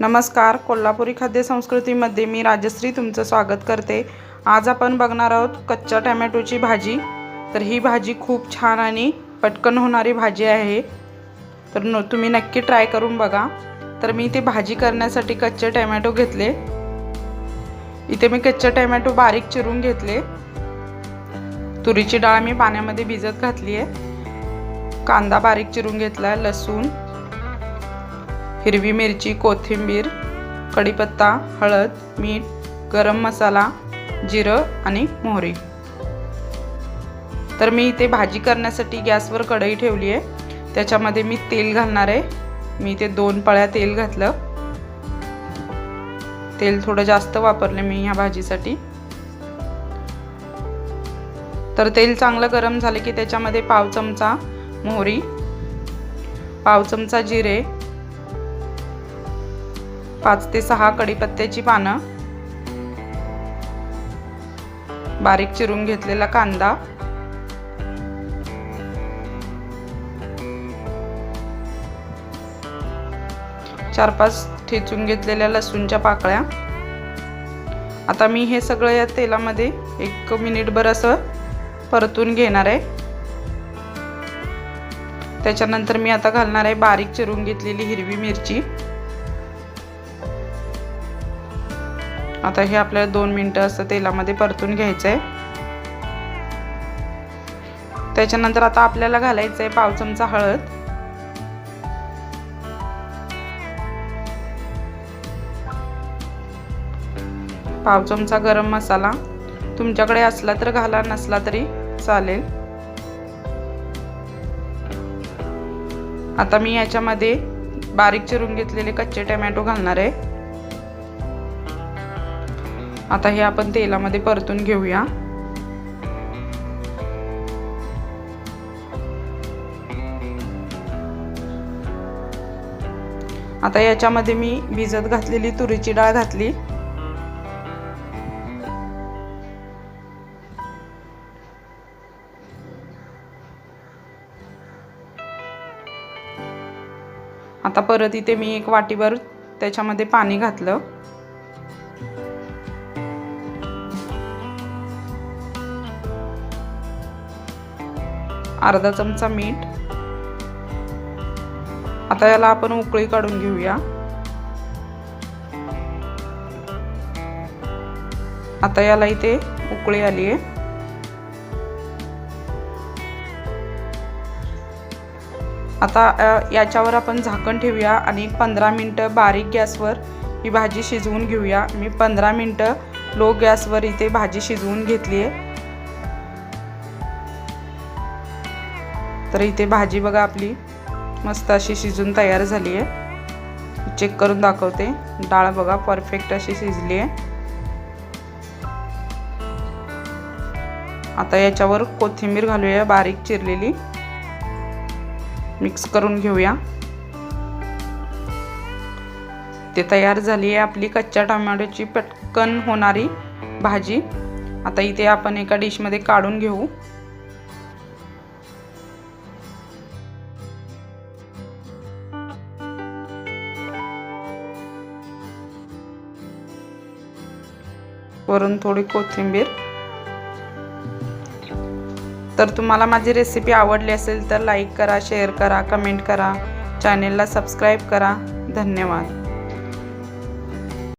नमस्कार कोल्हापुरी खाद्य संस्कृतीमध्ये मी राजश्री तुमचं स्वागत करते. आज आपण बघणार आहोत कच्च्या टॅमॅटोची भाजी. तर ही भाजी खूप छान आणि पटकन होणारी भाजी आहे. तर न तुम्ही नक्की ट्राय करून बघा. तर मी इथे भाजी करण्यासाठी कच्चे टॅमॅटो घेतले. इथे मी कच्चे टॅमॅटो बारीक चिरून घेतले. तुरीची डाळ मी पाण्यामध्ये भिजत घातली आहे कांदा बारीक चिरून घेतला आहे लसूण. हिरवी मिरची कोथिंबीर कढीपत्ता हळद मीठ गरम मसाला जिरं आणि मोहरी. तर मी इथे भाजी करण्यासाठी गॅसवर कढई ठेवली आहे. त्याच्यामध्ये मी तेल घालणार आहे. मी इथे दोन पळ्या तेल घातलं. तेल थोडं जास्त वापरले मी ह्या भाजीसाठी. तर तेल चांगलं गरम झालं की त्याच्यामध्ये पाव चमचा मोहरी पाव चमचा जिरे पाच ते सहा कडीपत्त्याची पानं बारीक चिरून घेतलेला कांदा चार पाच ठेचून घेतलेल्या लसूणच्या पाकळ्या. आता मी हे सगळं या तेलामध्ये एक मिनिटभर असं परतून घेणार आहे. त्याच्यानंतर मी आता घालणार आहे बारीक चिरून घेतलेली हिरवी मिरची. आता हे आपल्याला दोन मिनटं असं तेलामध्ये परतून घ्यायचं आहे त्याच्यानंतर आता आपल्याला घालायचं आहे पाव चमचा हळद. पाव चमचा गरम मसाला. तुमच्याकडे असला तर घाला नसला तरी चालेल. आता मी याच्यामध्ये बारीक चिरून घेतलेले कच्चे टमॅटो घालणार आहे. आता हे आपण तेलामध्ये परतून घेऊया. आता याच्यामध्ये मी भिजत घातलेली तुरीची डाळ घातली. आता परत इथे मी एक वाटीभर त्याच्यामध्ये पाणी घातलं. अर्धा चमचा मीठ. आता याला आपण उकळी काढून घेऊया. आता याला इथे उकळी आली आहे. आता याच्यावर आपण झाकण ठेवूया आणि पंधरा मिनटं बारीक गॅसवर ही भाजी शिजवून घेऊया. मी पंधरा मिनटं लो गॅसवर इथे भाजी शिजवून घेतली आहे. तर इथे भाजी बघा आपली. मस्त अशी शिजून तयार झाली आहे. चेक करून दाखवते. डाळ बघा परफेक्ट अशी शिजली आहे. आता याच्यावर कोथिंबीर घालूया बारीक चिरलेली. मिक्स करून घेऊया. ते तयार झाली आहे आपली कच्च्या टोमॅटोची पटकन होणारी भाजी. आता इथे आपण एका डिशमध्ये काढून घेऊ. वरून थोडी कोथिंबीर. तर तुम्हाला माझी रेसिपी आवडली असेल तर लाईक करा शेअर करा कमेंट करा. चॅनेलला सबस्क्राईब करा. धन्यवाद.